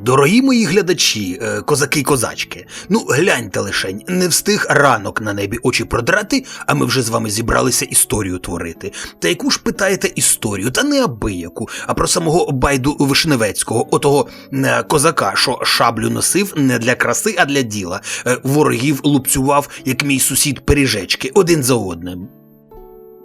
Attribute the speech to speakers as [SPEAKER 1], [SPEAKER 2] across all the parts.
[SPEAKER 1] Дорогі мої глядачі, е, козаки й козачки, ну гляньте лишень, не встиг ранок на небі очі продрати, а ми вже з вами зібралися історію творити. Та яку ж питаєте історію? Та не абияку, а про самого Байду Вишневецького, отого е, козака, що шаблю носив не для краси, а для діла. Е, Ворогів лупцював, як мій сусід пиріжечки, один за одним.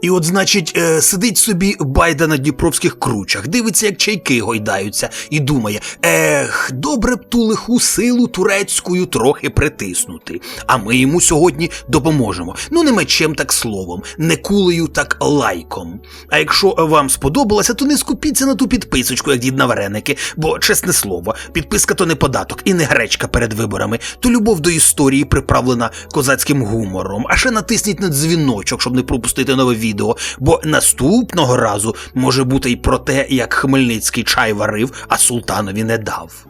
[SPEAKER 1] І от, значить, е, сидить собі байда на дніпровських кручах, дивиться, як чайки гойдаються, і думає: ех, добре б ту лиху силу турецькою трохи притиснути. А ми йому сьогодні допоможемо. Ну, не мечем, так словом, не кулею, так лайком. А якщо вам сподобалося, то не скупіться на ту підписочку, як дід на вареники, бо, чесне слово, підписка то не податок і не гречка перед виборами, то любов до історії приправлена козацьким гумором. А ще натисніть на дзвіночок, щоб не пропустити нове відео, бо наступного разу може бути й про те, як Хмельницький чай варив, а султанові не дав.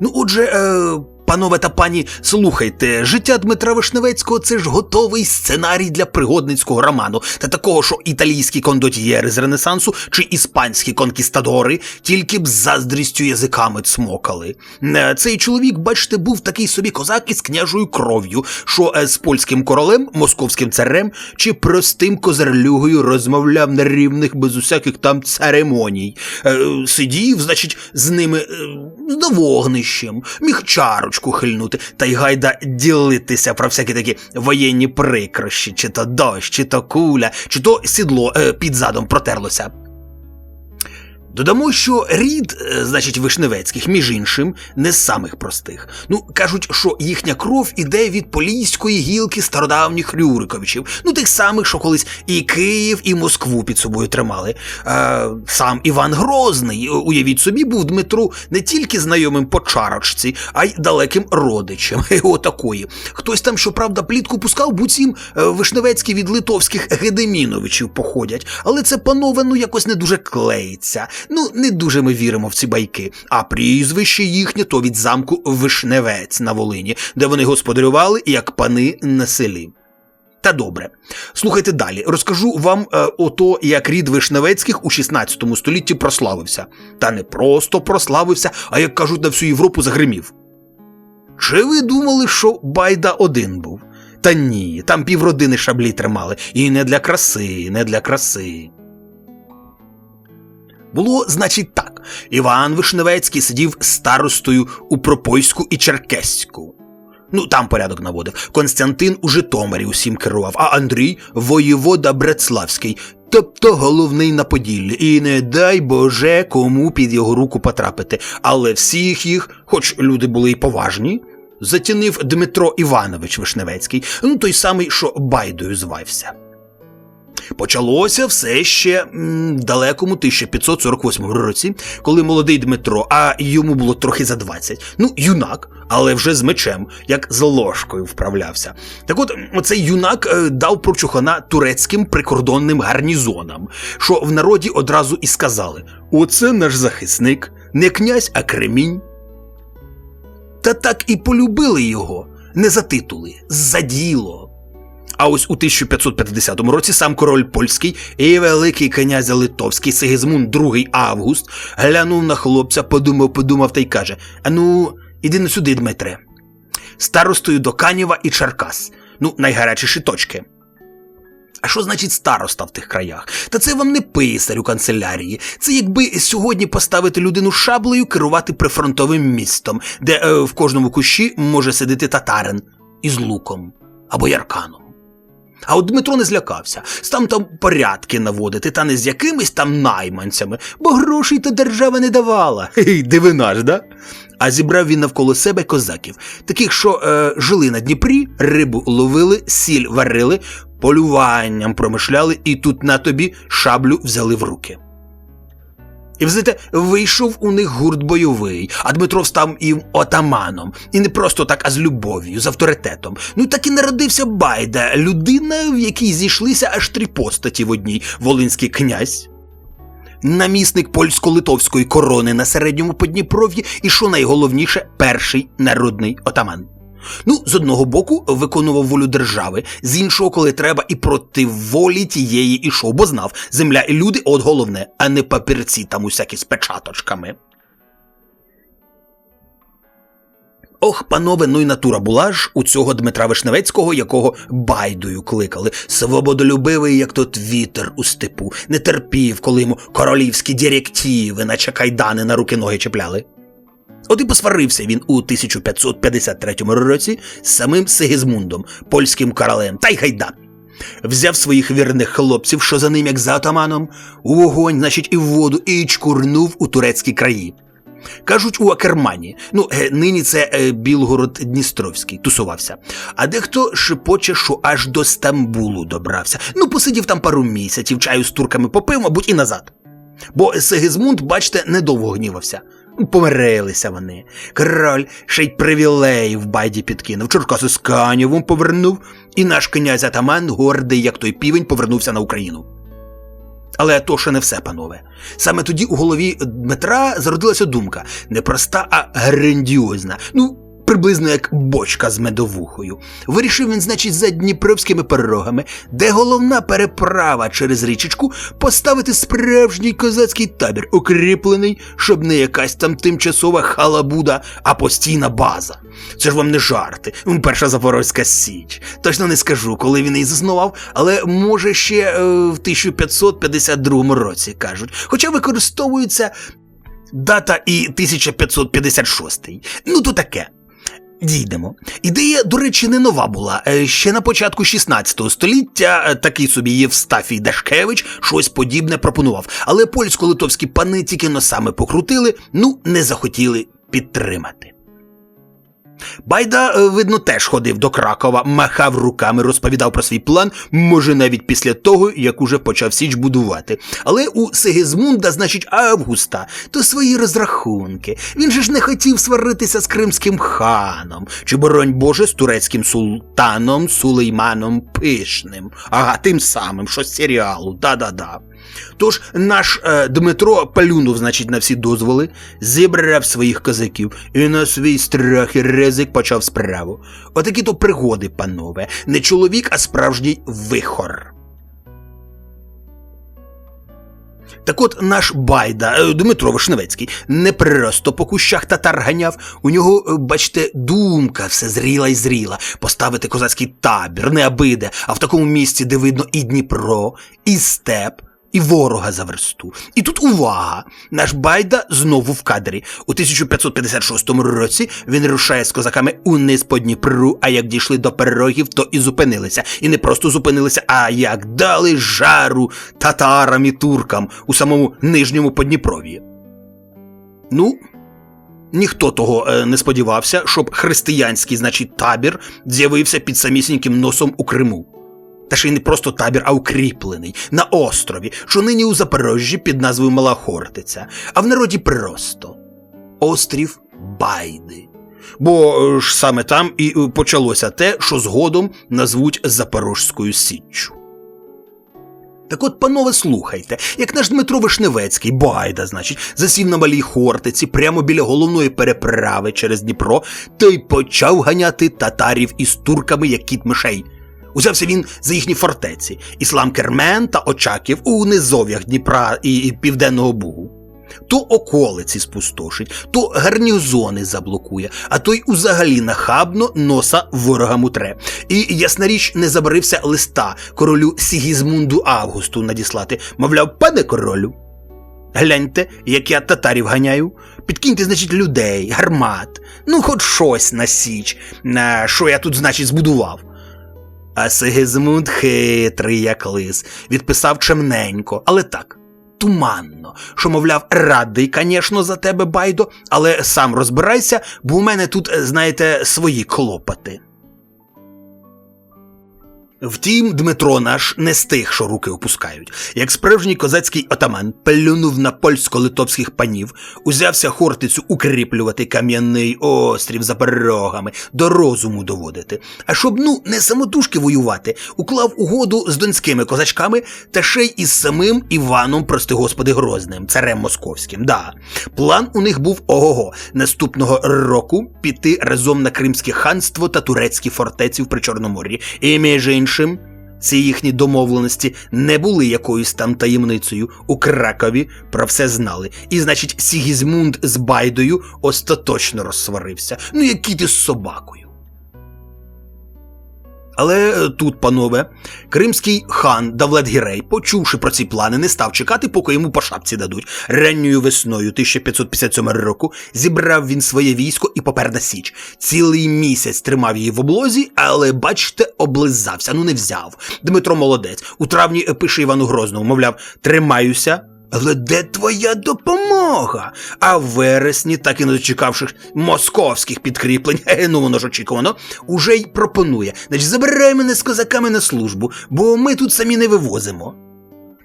[SPEAKER 1] Ну, отже, е, панове та пані, слухайте, життя Дмитра Вишневецького це ж готовий сценарій для пригодницького роману, та такого, що італійські кондотьєри з Ренесансу чи іспанські конкістадори тільки б з заздрістю язиками цмокали. Е, Цей чоловік, бачите, був такий собі козак із княжою кров'ю, що е, з польським королем, московським царем чи простим козарлюгою розмовляв на рівних без усяких там церемоній. Е, Сидів, значить, з ними за вогнищем, міг чарочку хильнути, та й гайда ділитися про всякі такі воєнні прикрощі, чи то дощ, чи то куля, чи то сідло е, під задом протерлося. Додамо, що рід, е, значить, вишневецьких, між іншим, не з самих простих. Ну, кажуть, що їхня кров іде від поліської гілки стародавніх Рюриковичів, ну тих самих, що колись і Київ, і Москву під собою тримали. Е, сам Іван Грозний, е, уявіть собі, був Дмитру не тільки знайомим по чарочці, а й далеким родичем. Отакої. Хтось там, щоправда, плітку пускав, буцім вишневецькі від литовських Гедеміновичів походять, але це панове ну якось не дуже клеїться. Ну, не дуже ми віримо в ці байки. А прізвище їхнє то від замку Вишневець на Волині, де вони господарювали як пани на селі. Та добре. Слухайте далі. Розкажу вам е, ото, як рід Вишневецьких у 16 столітті прославився. Та не просто прославився, а як кажуть, на всю Європу загримів. Чи ви думали, що Байда один був? Та ні, там півродини шаблі тримали. І не для краси, не для краси. Було, значить, так. Іван Вишневецький сидів старостою у Пропойську і Черкеську. Ну, там порядок наводив. Константин у Житомирі усім керував, а Андрій воєвода Братславський, тобто головний на Поділлі. І не дай Боже кому під його руку потрапити. Але всіх їх, хоч люди були й поважні, затінив Дмитро Іванович Вишневецький, ну той самий, що Байдою звався. Почалося все ще м, далекому 1548 році, коли молодий Дмитро, а йому було трохи за 20, ну, юнак, але вже з мечем, як з ложкою вправлявся. Так от, оцей юнак е, дав прочухана турецьким прикордонним гарнізонам, що в народі одразу і сказали: оце наш захисник, не князь, а кремінь. Та так і полюбили його, не за титули, за діло. А ось у 1550 році сам король польський і великий князя Литовський Сигизмунд II Август глянув на хлопця, подумав, подумав та й каже: Ану, іди на сюди, Дмитре. Старостою до Канєва і Черкас. Ну, найгарячіші точки. А що значить староста в тих краях? Та це вам не писар у канцелярії. Це якби сьогодні поставити людину шаблею керувати прифронтовим містом, де е, в кожному кущі може сидіти татарин із луком або ярканом. А от Дмитро не злякався, став там порядки наводити, та не з якимись там найманцями, бо грошей та держава не давала. Хе-хе, Дивина ж, да? А зібрав він навколо себе козаків, таких, що е, жили на Дніпрі, рибу ловили, сіль варили, полюванням промишляли, і тут на тобі шаблю взяли в руки. І ви знаєте, вийшов у них гурт бойовий, а Дмитро став їм отаманом. І не просто так, а з любов'ю, з авторитетом. Ну так і народився Байда, людина, в якій зійшлися аж три постаті в одній волинський князь. Намісник польсько-литовської корони на середньому Подніпров'ї і, що найголовніше, перший народний отаман. Ну, з одного боку, виконував волю держави, з іншого, коли треба, і проти волі тієї ішов, бо знав, земля і люди от головне, а не папірці там усякі з печаточками. Ох, панове, ну й натура була ж у цього Дмитра Вишневецького, якого байдою кликали, свободолюбивий, як тот вітер у степу, не терпів, коли йому королівські директиви, наче кайдани на руки ноги чіпляли. От і посварився він у 1553 році з самим Сигізмундом, польським королем, та й гайда. Взяв своїх вірних хлопців, що за ним, як за атаманом, у вогонь, значить, і в воду, і чкурнув у турецькі краї. Кажуть, у Акермані. Ну, е, нині це е, Білгород Дністровський тусувався. А дехто шепоче, що аж до Стамбулу добрався. Ну, посидів там пару місяців, чаю з турками попив, мабуть, і назад. Бо Сигизмунд, бачите, недовго гнівався. Помирилися вони. Король ще й привілеїв байді підкинув, Черкаси з Канєвом повернув, і наш князь Атаман, гордий, як той півень, повернувся на Україну. Але то ще не все, панове. Саме тоді у голові Дмитра зародилася думка не проста, а грандіозна. Ну, приблизно як бочка з медовухою. Вирішив він, значить, за дніпровськими порогами, де головна переправа через річечку, поставити справжній козацький табір, укріплений, щоб не якась там тимчасова халабуда, а постійна база. Це ж вам не жарти. Перша Запорозька Січ. Точно не скажу, коли він її заснував, але може ще е, в 1552 році кажуть. Хоча використовується дата і 1556. Ну то таке. Дійдемо. Ідея, до речі, не нова була. Е, Ще на початку 16 століття е, такий собі Євстафій Дашкевич щось подібне пропонував. Але польсько-литовські пани тільки носами покрутили, ну не захотіли підтримати. Байда, е, видно, теж ходив до Кракова, махав руками, розповідав про свій план, може навіть після того, як уже почав Січ будувати. Але у Сигизмунда, значить, Августа, то свої розрахунки. Він же ж не хотів сваритися з кримським ханом, чи, боронь Боже, з турецьким султаном Сулейманом Пишним. Ага, тим самим, що з серіалу, да-да-да. Тож наш е, Дмитро плюнув, значить, на всі дозволи, зібрав своїх козаків і на свій страх і ризик почав справу. Отакі то пригоди, панове, не чоловік, а справжній вихор. Так от наш байда е, Дмитро Вишневецький не просто по кущах татар ганяв. У нього, е, бачите, думка все зріла й зріла. Поставити козацький табір не абиде, а в такому місці, де видно і Дніпро, і степ, і ворога за версту. І тут увага! Наш байда знову в кадрі. У 1556 році він рушає з козаками униз по Дніпру, а як дійшли до перерогів, то і зупинилися. І не просто зупинилися, а як дали жару татарам і туркам у самому нижньому Подніпров'ї. Ну, ніхто того е, не сподівався, щоб християнський, значить, табір з'явився під самісіньким носом у Криму. Та ще й не просто табір, а укріплений на острові, що нині у Запорожжі під назвою Мала Хортиця, а в народі просто острів Байди. Бо е, ж саме там і е, почалося те, що згодом назвуть Запорожською Січчю. Так от, панове, слухайте, як наш Дмитро Вишневецький, Байда, значить, засів на малій Хортиці прямо біля головної переправи через Дніпро, то й почав ганяти татарів із турками, як кіт мишей. Узявся він за їхні фортеці Іслам Кермен та Очаків у низов'ях Дніпра і Південного Бугу. То околиці спустошить, то гарнізони заблокує, а той узагалі нахабно носа ворогам утре. І, ясна річ, не забарився листа королю Сігізмунду Августу надіслати, мовляв, пане королю. Гляньте, як я татарів ганяю. Підкиньте, значить, людей, гармат, ну хоч щось на січ, що я тут, значить, збудував. А Сигізмунд хитрий, як лис, відписав чемненько, але так, туманно, що, мовляв, радий, звісно, за тебе, байдо, але сам розбирайся, бо у мене тут, знаєте, свої клопоти. Втім, Дмитро наш не з тих, що руки опускають. Як справжній козацький отаман плюнув на польсько-литовських панів, узявся хортицю укріплювати кам'яний острів за порогами, до розуму доводити. А щоб ну не самотужки воювати, уклав угоду з донськими козачками та ще й із самим Іваном, прости господи, Грозним, царем московським. Да. План у них був ого-го наступного року піти разом на Кримське ханство та турецькі фортеці в Причорномор'ї. І між іншим, ці їхні домовленості не були якоюсь там таємницею. У Кракові про все знали. І, значить, Сігізмунд з Байдою остаточно розсварився. Ну, який ти з собакою. Але е, тут, панове, кримський хан Давлет Гірей, почувши про ці плани, не став чекати, поки йому по шапці дадуть. Ранньою весною 1557 року зібрав він своє військо і попер на січ. Цілий місяць тримав її в облозі, але, бачите, облизався, ну не взяв. Дмитро молодець. У травні е, пише Івану Грозному, мовляв, тримаюся. Але де твоя допомога? А в вересні, так і не дочекавши московських підкріплень, ну воно ж очікувано, уже й пропонує. Значить, забирай мене з козаками на службу, бо ми тут самі не вивозимо.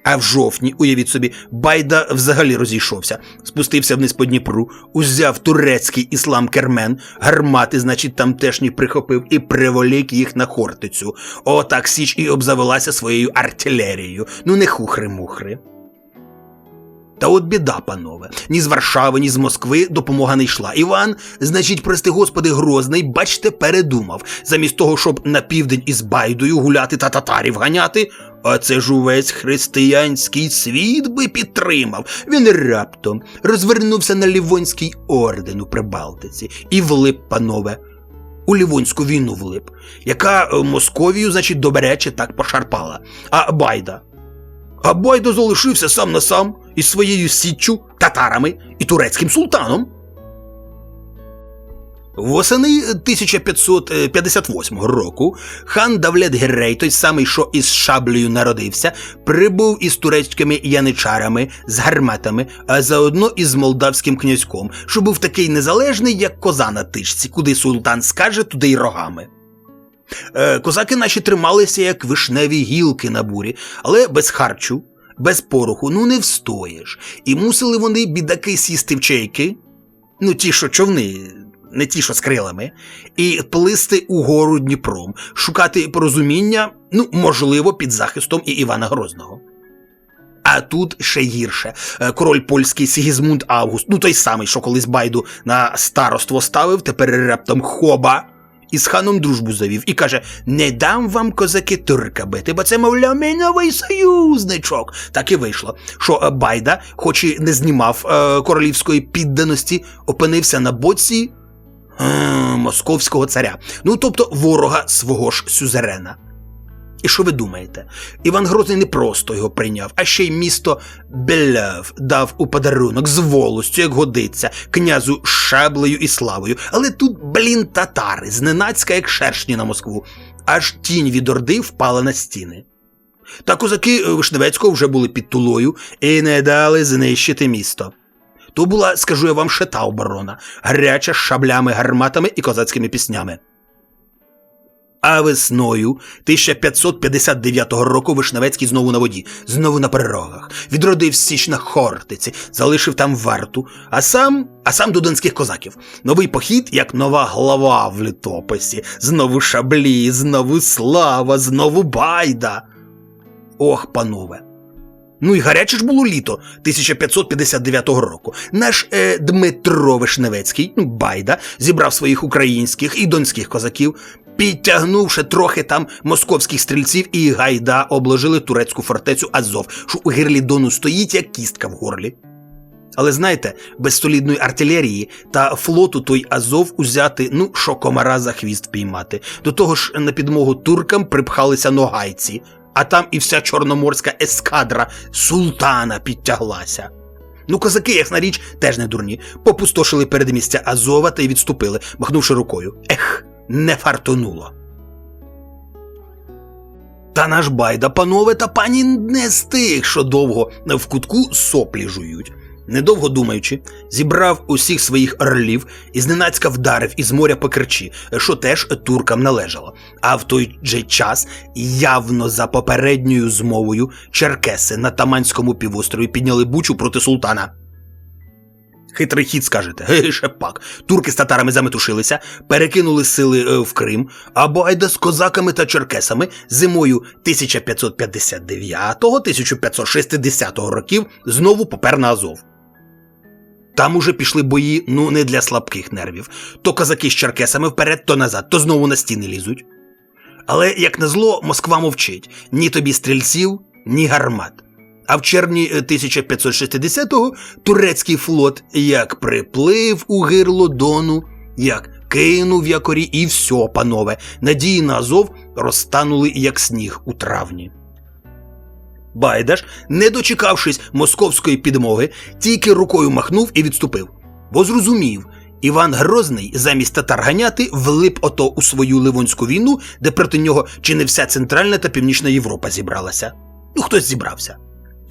[SPEAKER 1] А в жовтні, уявіть собі, Байда взагалі розійшовся, спустився вниз по Дніпру, узяв турецький іслам Кермен, гармати, значить, тамтешні прихопив і приволік їх на Хортицю. Отак Січ і обзавелася своєю артилерією. Ну не хухри-мухри. Та от біда, панове, ні з Варшави, ні з Москви допомога не йшла. Іван, значить, прости господи, Грозний, бачте, передумав. Замість того, щоб на південь із Байдою гуляти та татарів ганяти, а це ж увесь християнський світ би підтримав. Він раптом розвернувся на Лівонський орден у Прибалтиці і влип, панове. У Лівонську війну влип, яка е, Московію, значить, добряче так пошарпала. А Байда. А Байда залишився сам на сам із своєю січчю, татарами і турецьким султаном. Восени 1558 року хан Давлет Геррей, той самий, що із шаблею народився, прибув із турецькими яничарами, з гарматами, а заодно із молдавським князьком, що був такий незалежний, як коза на тичці, куди султан скаже, туди й рогами. Е, Козаки наші трималися, як вишневі гілки на бурі, але без харчу, без пороху, ну не встоїш. І мусили вони, бідаки, сісти в чайки, ну ті, що човни, не ті, що з крилами, і плисти угору Дніпром, шукати порозуміння, ну, можливо, під захистом і Івана Грозного. А тут ще гірше. Е, Король польський Сігізмунд Август, ну той самий, що колись байду на староство ставив, тепер раптом хоба. І з ханом дружбу завів і каже: Не дам вам козаки турка бити, бо це, мовляв, мій новий союзничок. Так і вийшло, що е, Байда, хоч і не знімав е, королівської підданості, опинився на боці е, московського царя. Ну тобто ворога свого ж сюзерена. І що ви думаєте? Іван Грозний не просто його прийняв, а ще й місто Беляв дав у подарунок з волостю, як годиться, князю шаблею і славою. Але тут, блін, татари, зненацька, як шершні на Москву. Аж тінь від орди впала на стіни. Та козаки Вишневецького вже були під тулою і не дали знищити місто. То була, скажу я вам, ще та оборона, гаряча шаблями, гарматами і козацькими піснями. А весною 1559 року Вишневецький знову на воді, знову на перерогах, відродив січ на Хортиці, залишив там варту, а сам а сам до донських козаків. Новий похід, як нова глава в літописі, знову шаблі, знову слава, знову байда. Ох, панове. Ну і гаряче ж було літо 1559 року. Наш е, Дмитро Вишневецький, ну, Байда, зібрав своїх українських і донських козаків, підтягнувши трохи там московських стрільців, і гайда обложили турецьку фортецю Азов, що у гирлі Дону стоїть, як кістка в горлі. Але знаєте, без солідної артилерії та флоту той Азов узяти, ну, що комара за хвіст піймати. До того ж, на підмогу туркам припхалися ногайці, а там і вся чорноморська ескадра султана підтяглася. Ну, козаки, ясна річ, теж не дурні, попустошили передмістя Азова та й відступили, махнувши рукою. Ех, не фартонуло. Та наш байда, панове та пані не з тих, що довго в кутку соплі жують. Недовго думаючи, зібрав усіх своїх орлів і зненацька вдарив із моря по Керчі, що теж туркам належало. А в той же час, явно за попередньою змовою, черкеси на Таманському півострові підняли бучу проти султана. Хитрий хід, скажете, ще пак. Турки з татарами заметушилися, перекинули сили е, в Крим, а Байда з козаками та черкесами зимою 1559-1560 років знову попер на Азов. Там уже пішли бої, ну не для слабких нервів. То козаки з черкесами вперед, то назад, то знову на стіни лізуть. Але, як назло, Москва мовчить ні тобі стрільців, ні гармат. А в червні 1560-го турецький флот як приплив у гирло Дону, як кинув якорі, і все, панове, надії на Азов розтанули як сніг у травні. Байдаш, не дочекавшись московської підмоги, тільки рукою махнув і відступив, бо зрозумів, Іван Грозний замість татар ганяти влип ото у свою Ливонську війну, де проти нього чи не вся Центральна та Північна Європа зібралася. Ну, хтось зібрався.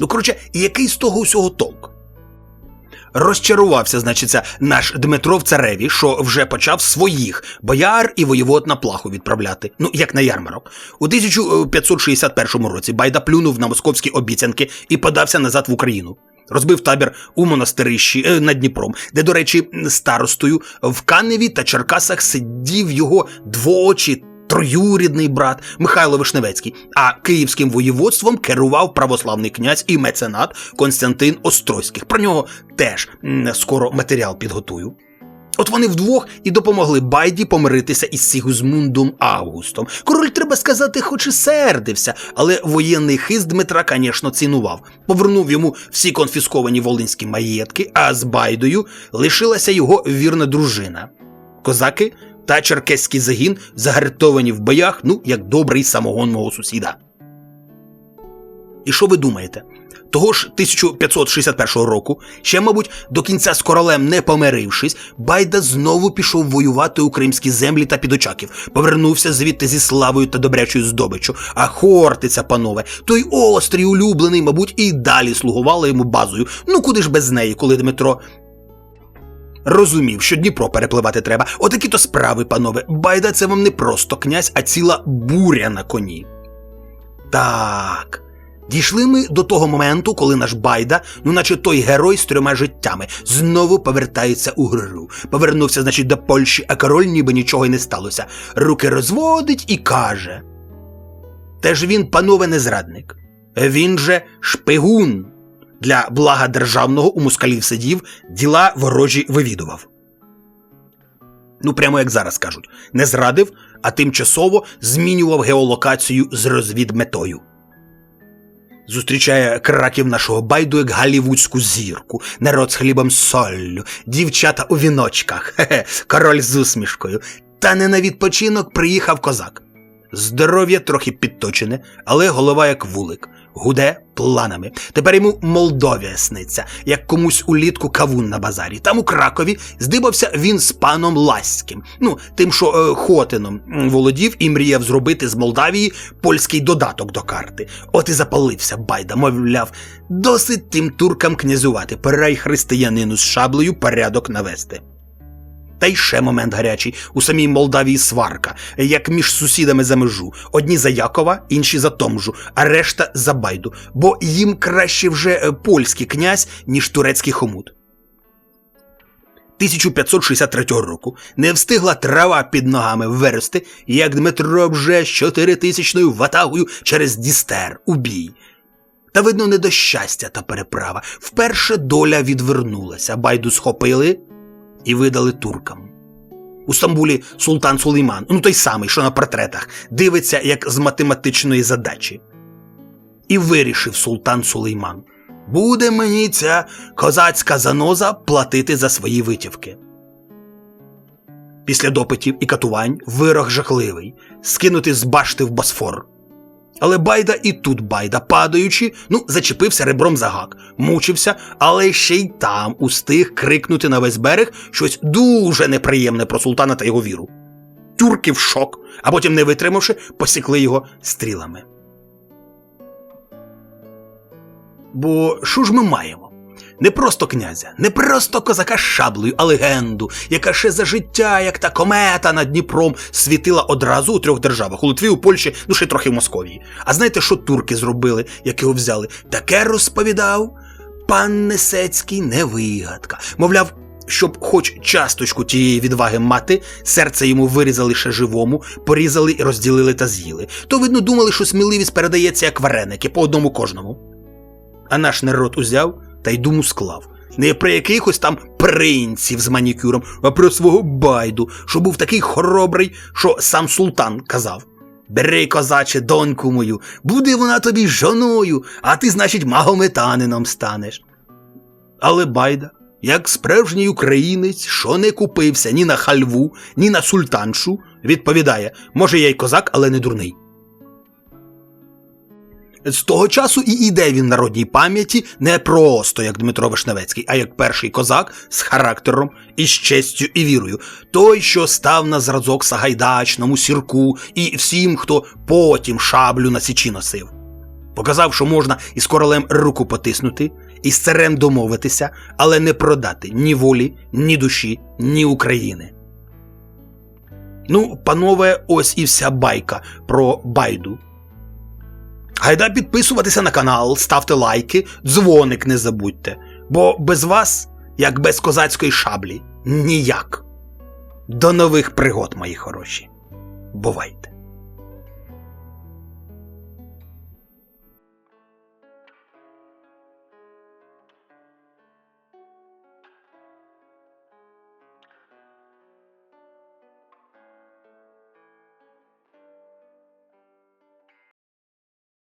[SPEAKER 1] Ну, коротше, який з того усього толк? Розчарувався, значиться, наш Дмитро в цареві, що вже почав своїх бояр і воєвод на плаху відправляти, ну як на ярмарок. У 1561 році Байда плюнув на московські обіцянки і подався назад в Україну. Розбив табір у монастирищі е, над Дніпром, де, до речі, старостою в Каневі та Черкасах сидів його двоочі троюрідний брат Михайло Вишневецький, а київським воєводством керував православний князь і меценат Константин Острозьких. Про нього теж скоро матеріал підготую. От вони вдвох і допомогли Байді помиритися із Сігузмундом Августом. Король, треба сказати, хоч і сердився, але воєнний хист Дмитра, звісно, цінував. Повернув йому всі конфісковані волинські маєтки, а з Байдою лишилася його вірна дружина. Козаки та черкеський загін загартовані в боях, ну, як добрий самогон мого сусіда. І що ви думаєте? Того ж 1561 року, ще, мабуть, до кінця з королем не помирившись, Байда знову пішов воювати у кримські землі та підочаків, повернувся звідти зі славою та добрячою здобиччю. А Хортиця, панове, той острій улюблений, мабуть, і далі слугувала йому базою. Ну куди ж без неї, коли Дмитро. Розумів, що Дніпро перепливати треба. Отакі то справи, панове. Байда це вам не просто князь, а ціла буря на коні. Так. Дійшли ми до того моменту, коли наш Байда, ну наче той герой з трьома життями, знову повертається у гру. Повернувся, значить, до Польщі, а король ніби нічого й не сталося. Руки розводить і каже. Теж він, панове, не зрадник. Він же шпигун. Для блага державного у москалів сидів, діла ворожі вивідував. Ну, прямо як зараз кажуть, не зрадив, а тимчасово змінював геолокацію з розвідметою. Зустрічає краків нашого байду як галівудську зірку, народ з хлібом соллю, дівчата у віночках, хе-хе, король з усмішкою. Та не на відпочинок приїхав козак. Здоров'я трохи підточене, але голова як вулик, гуде планами. Тепер йому Молдовія сниться, як комусь улітку кавун на базарі. Там у Кракові здибався він з паном Лаським, ну, тим, що е, Хотином володів і мріяв зробити з Молдавії польський додаток до карти. От і запалився байда, мовляв, досить тим туркам князювати, пора й християнину з шаблею порядок навести. Та й ще момент гарячий. У самій Молдавії сварка, як між сусідами за межу. Одні за Якова, інші за Томжу, а решта за Байду, бо їм краще вже е, польський князь, ніж турецький хомут. 1563 року не встигла трава під ногами вирости, як Дмитро вже з чотиритисячною ватагою через Дістер у бій. Та, видно, не до щастя та переправа. Вперше доля відвернулася, байду схопили і видали туркам. У Стамбулі султан Сулейман, ну той самий, що на портретах, дивиться як з математичної задачі. І вирішив султан Сулейман: буде мені ця козацька заноза платити за свої витівки. Після допитів і катувань вирок жахливий скинути з башти в Босфор. Але байда і тут байда, падаючи, ну, зачепився ребром за гак, мучився, але ще й там устиг крикнути на весь берег щось дуже неприємне про султана та його віру. Тюрки в шок, а потім, не витримавши, посікли його стрілами. Бо що ж ми маємо? Не просто князя, не просто козака з шаблею, а легенду, яка ще за життя, як та комета над Дніпром, світила одразу у трьох державах у Литві, у Польщі, ну ще трохи в Московії. А знаєте, що турки зробили, як його взяли? Таке розповідав пан Несецький не вигадка. Мовляв, щоб хоч часточку тієї відваги мати, серце йому вирізали ще живому, порізали і розділили та з'їли. То, видно, думали, що сміливість передається як вареники по одному кожному. А наш народ узяв та й думу склав. Не про якихось там принців з манікюром, а про свого байду, що був такий хоробрий, що сам султан казав. Бери, козаче, доньку мою, буде вона тобі жоною, а ти, значить, магометанином станеш. Але байда, як справжній українець, що не купився ні на хальву, ні на султаншу, відповідає, може, я й козак, але не дурний. З того часу і іде він народній пам'яті не просто як Дмитро Вишневецький, а як перший козак з характером і з честю і вірою, той, що став на зразок Сагайдачному, сірку і всім, хто потім шаблю на січі носив. Показав, що можна із королем руку потиснути, із царем домовитися, але не продати ні волі, ні душі, ні України. Ну, панове, ось і вся байка про байду. Гайда підписуватися на канал, ставте лайки, дзвоник не забудьте, бо без вас, як без козацької шаблі, ніяк. До нових пригод, мої хороші. Бувайте!